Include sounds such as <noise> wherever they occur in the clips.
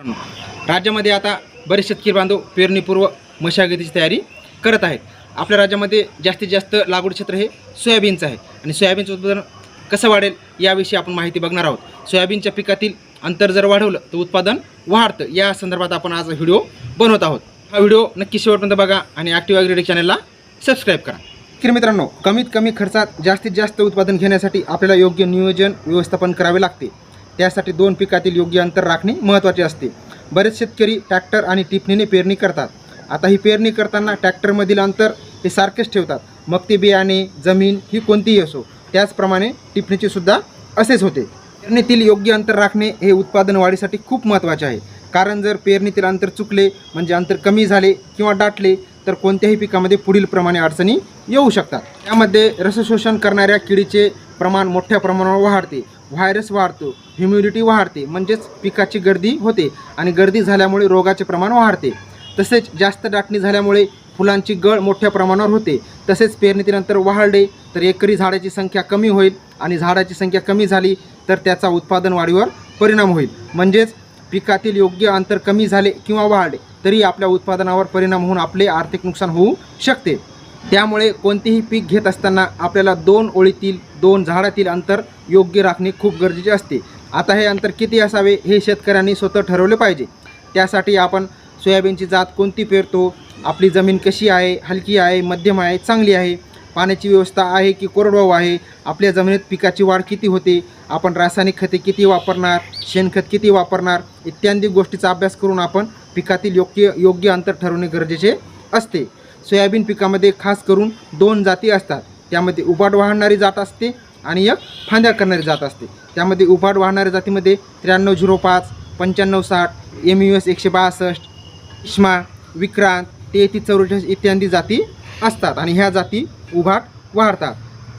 राज्यामध्ये आता बरेच शेतकरी बांधव पेरणीपूर्व मशागतीची तयारी करत आहेत. आपल्या राज्यामध्ये जास्तीत जास्त लागवड क्षेत्र हे सोयाबीनचं आहे. आणि सोयाबीनचं उत्पादन कसं वाढेल याविषयी आपण माहिती बघणार आहोत. सोयाबीनच्या पिकातील अंतर जर वाढवलं तर उत्पादन वाढतं. या संदर्भात आपण आज व्हिडिओ बनवत आहोत. हा व्हिडिओ नक्की शेवटपर्यंत बघा आणि ॲक्टिव्ह ॲग्रेडिक चॅनलला सबस्क्राईब करा. तर मित्रांनो कमीत कमी खर्चात जास्तीत जास्त उत्पादन घेण्यासाठी आपल्याला योग्य नियोजन व्यवस्थापन करावे लागते. त्यासाठी दोन पिकातील योग्य अंतर राखणे महत्त्वाचे असते. बरेच शेतकरी ट्रॅक्टर आणि टिपणीने पेरणी करतात. आता ही पेरणी करताना ट्रॅक्टरमधील अंतर हे सारखेच ठेवतात. मग ते बियाणे जमीन ही कोणतीही असो त्याचप्रमाणे टिपणीचे सुद्धा असेच होते. पेरणीतील योग्य अंतर राखणे हे उत्पादन वाढीसाठी खूप महत्त्वाचे आहे. कारण जर पेरणीतील अंतर चुकले म्हणजे अंतर कमी झाले किंवा दाटले तर कोणत्याही पिकामध्ये पुढील प्रमाणे अडचणी येऊ शकतात. त्यामध्ये रसशोषण करणाऱ्या किडीचे प्रमाण मोठ्या प्रमाणावर वाढते. व्हायरस वाढतो ह्युम्युनिटी वाढते म्हणजेच पिकाची गर्दी होते आणि गर्दी झाल्यामुळे रोगाचे प्रमाण वाढते. तसेच जास्त दाटणी झाल्यामुळे फुलांची गळ मोठ्या प्रमाणावर होते. तसेच पेरणीतीनंतर वाढले तर एकरी झाडाची संख्या कमी होईल आणि झाडाची संख्या कमी झाली तर त्याचा उत्पादन वाढीवर परिणाम होईल. म्हणजेच पिकातील योग्य अंतर कमी झाले किंवा वाढले तरी आपल्या उत्पादनावर परिणाम होऊन आपले आर्थिक नुकसान होऊ शकते. त्यामुळे कोणतेही पीक घेत असताना आपल्याला दोन ओळीतील दोन झाडातील अंतर योग्य राखणे खूप गरजेचे असते. आता हे अंतर किती असावे हे शेतकऱ्यांनी स्वतः ठरवले पाहिजे. त्यासाठी आपण सोयाबीनची जात कोणती पेरतो आपली जमीन कशी आहे हलकी आहे मध्यम आहे चांगली आहे पाण्याची व्यवस्था आहे की कोरडवाहू आहे आपल्या जमिनीत पिकाची वाढ किती होते आपण रासायनिक खते किती वापरणार शेणखत किती वापरणार इत्यादी गोष्टीचा अभ्यास करून आपण पिकातील योग्य योग्य अंतर ठरवणे गरजेचे असते. सोयाबीन पिकामध्ये खास करून दोन जाती असतात. त्यामध्ये उपाट वाहणारी जात असते आणि एक फांद्या करणारी जात असते. त्यामध्ये उपाट वाहणाऱ्या जातीमध्ये त्र्याण्णव झिरो पाच पंच्याण्णव साठ एम यू एस एकशे बासष्ट इष्मा विक्रांत तेहतीस चौरेचाळीस इत्यादी जाती असतात आणि ह्या जाती उभाट वाढतात.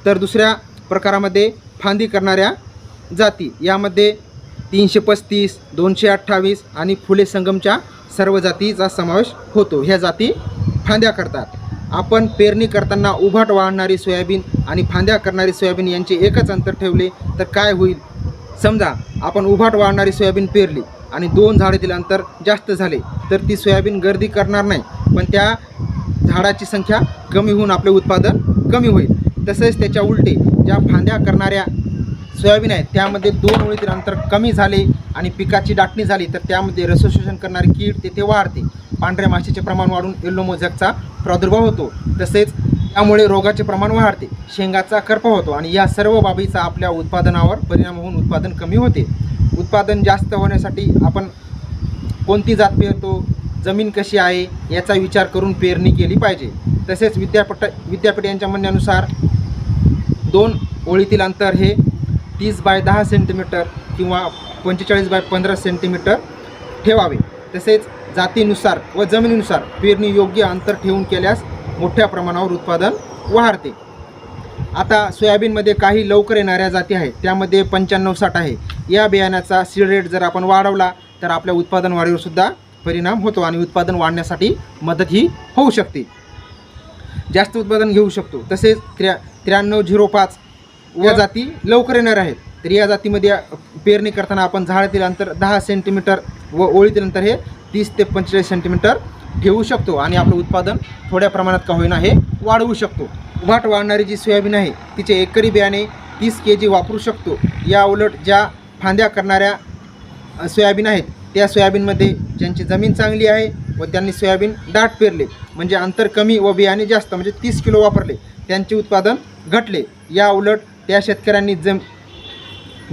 तर दुसऱ्या प्रकारामध्ये फांदी करणाऱ्या जाती यामध्ये तीनशे पस्तीस दोनशे अठ्ठावीस आणि फुले संगमच्या सर्व जातीचा समावेश होतो. ह्या जाती फांद्या करतात. आपण पेरणी करताना उभाट वाढणारी सोयाबीन आणि फांद्या करणारी सोयाबीन यांचे एकच अंतर ठेवले तर काय होईल? समजा आपण उभाट वाढणारी सोयाबीन पेरली आणि दोन झाडातील अंतर जास्त झाले तर ती सोयाबीन गर्दी करणार नाही. पण त्या झाडाची संख्या कमी होऊन आपले उत्पादन कमी होईल. तसेच त्याच्या उलटे ज्या फांद्या करणाऱ्या सोयाबीन आहेत त्यामध्ये दोन ओळीतील अंतर कमी झाले आणि पिकाची दाटणी झाली तर त्यामध्ये रसशोषण करणारी कीड तेथे वाढते. पांढऱ्या माशीचे प्रमाण वाढून येल्लो मोझॅकचा प्रादुर्भाव होतो. तसेच त्यामुळे रोगाचे प्रमाण वाढते. शेंगाचा करपा होतो आणि या सर्व बाबीचा आपल्या उत्पादनावर परिणाम होऊन उत्पादन कमी होते. उत्पादन जास्त होण्यासाठी आपण कोणती जात पेरतो जमीन कशी आहे याचा विचार करून पेरणी केली पाहिजे. तसेच विद्यापीठ विद्यापीठ यांच्या म्हणण्यानुसार दोन ओळीतील अंतर हे तीस बाय दहा सेंटीमीटर किंवा पंचेचाळीस बाय पंधरा सेंटीमीटर ठेवावे. तसेच जातीनुसार व जमिनीनुसार पेरणी योग्य अंतर ठेवून केल्यास मोठ्या प्रमाणावर उत्पादन वाढते. आता सोयाबीनमध्ये काही लवकर येणाऱ्या जाती आहेत त्यामध्ये पंच्याण्णव साठ आहे. या बियाण्याचा सीड रेट जर आपण वाढवला तर आपल्या उत्पादन वाढीवर सुद्धा परिणाम होतो आणि उत्पादन वाढण्यासाठी मदत ही होऊ शकते. जास्त उत्पादन घेऊ शकतो. तसेच त्र्या त्र्याण्णव झिरो पाच या जाती लवकर येणार आहेत. तर या जातीमध्ये पेरणी करताना आपण झाडातील अंतर दहा सेंटीमीटर व ओळीतनंतर हे तीस ते पंचेचाळीस सेंटीमीटर ठेवू शकतो आणि आपलं उत्पादन थोड्या प्रमाणात का होईना हे वाढवू शकतो. उभाट वाढणारी जी सोयाबीन आहे तिचे एकरी बियाणे तीस के जी वापरू शकतो. या उलट ज्या फांद्या करणाऱ्या सोयाबीन आहेत त्या सोयाबीनमध्ये ज्यांची जमीन चांगली आहे व त्यांनी सोयाबीन दाट पेरले म्हणजे अंतर कमी व बियाणे जास्त म्हणजे तीस किलो वापरले त्यांचे उत्पादन घटले. या उलट त्या शेतकऱ्यांनी जम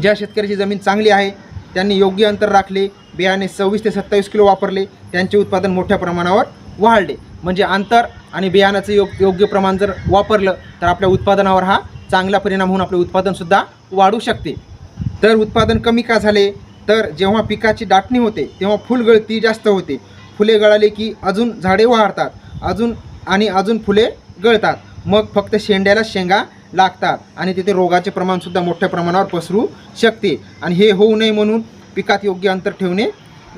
ज्या शेतकऱ्याची जमीन चांगली आहे त्यांनी योग्य अंतर राखले बियाणे सव्वीस ते सत्तावीस किलो वापरले त्यांचे उत्पादन मोठ्या प्रमाणावर वाढले. म्हणजे अंतर आणि बियाणाचं योग योग्य प्रमाण जर वापरलं तर आपल्या उत्पादनावर हा चांगला परिणाम होऊन आपले उत्पादनसुद्धा वाढू शकते. तर उत्पादन कमी का झाले तर जेव्हा पिकाची दाटणी होते तेव्हा फुलगळती जास्त होते. फुले गळाले की अजून झाडे वाढतात अजून आणि अजून फुले गळतात. मग फक्त शेंड्याला शेंगा लागतात आणि तिथे रोगाचे प्रमाणसुद्धा मोठ्या प्रमाणावर पसरू शकते. आणि हे होऊ नये म्हणून पिकात योग्य अंतर ठेवणे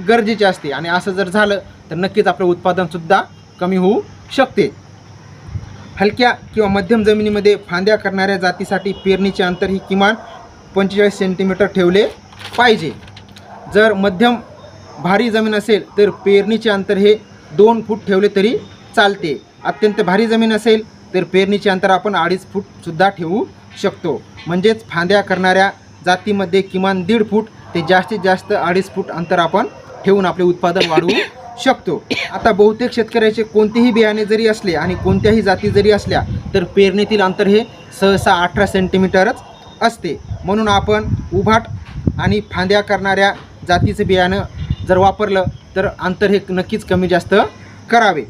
गरजेचे असते. आणि असं जर झालं तर नक्कीच आपलं उत्पादनसुद्धा कमी होऊ शकते. हलक्या किंवा मध्यम जमिनीमध्ये फांद्या करणाऱ्या जातीसाठी पेरणीचे अंतर ही किमान पंचेचाळीस सेंटीमीटर ठेवले पाहिजे. जर मध्यम भारी जमीन असेल तर पेरणीचे अंतर हे दोन फूट ठेवले तरी चालते. अत्यंत भारी जमीन असेल तर पेरणीचे अंतर आपण अडीच फूटसुद्धा ठेवू शकतो. म्हणजेच फांद्या करणाऱ्या जातीमध्ये किमान दीड फूट ते जास्तीत जास्त अडीच फूट अंतर आपण ठेवून आपले उत्पादन वाढवू <coughs> शकतो. आता बहुतेक शेतकऱ्याचे कोणतेही बियाणे जरी असले आणि कोणत्याही जाती जरी असल्या तर पेरणीतील अंतर हे सहसा अठरा सेंटीमीटरच असते. म्हणून आपण उभाट आणि फांद्या करणाऱ्या जातीचं बियाणं जर वापरलं तर अंतर हे नक्कीच कमी जास्त करावे.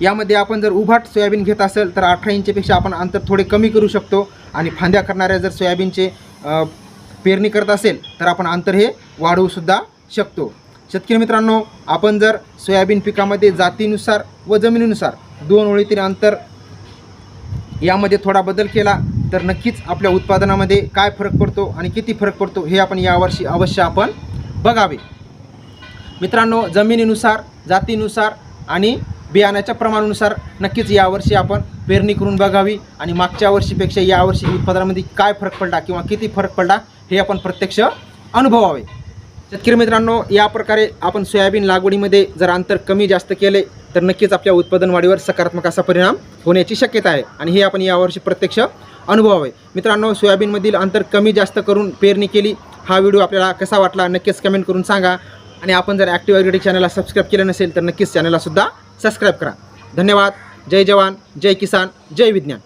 यामध्ये आपण जर उभाट सोयाबीन घेत असेल तर अठरा इंचपेक्षा आपण अंतर थोडे कमी करू शकतो. आणि फांद्या करणाऱ्या जर सोयाबीनचे पेरणी करत असेल तर आपण अंतर हे वाढवूसुद्धा शकतो. शेतकरी मित्रांनो आपण जर सोयाबीन पिकामध्ये जातीनुसार व जमिनीनुसार दोन ओळीतील अंतर यामध्ये थोडा बदल केला तर नक्कीच आपल्या उत्पादनामध्ये काय फरक पडतो आणि किती फरक पडतो हे आपण यावर्षी अवश्य आपण बघावे. मित्रांनो जमिनीनुसार जातीनुसार आणि बियाण्याच्या प्रमाणानुसार नक्कीच यावर्षी आपण पेरणी करून बघावी आणि मागच्या वर्षीपेक्षा यावर्षी उत्पादनामध्ये काय फरक पडला किंवा किती फरक पडला हे आपण प्रत्यक्ष अनुभवावे. शेतकरी मित्रांनो या प्रकारे आपण सोयाबीन लागवडीमध्ये जर अंतर कमी जास्त केले तर नक्कीच आपल्या उत्पादन वाढीवर सकारात्मक असा परिणाम होण्याची शक्यता आहे आणि हे आपण यावर्षी प्रत्यक्ष अनुभवावे. मित्रांनो सोयाबीनमधील अंतर कमी जास्त करून पेरणी केली. हा व्हिडिओ आपल्याला कसा वाटला नक्कीच कमेंट करून सांगा. आणि आपण जर ॲक्टिव्ह ॲग्रेटिक चॅनलला सबस्क्राईब केलं नसेल तर नक्कीच चॅनलला सुद्धा सबस्क्राईब करा. धन्यवाद. जय जवान. जय किसान. जय विज्ञान.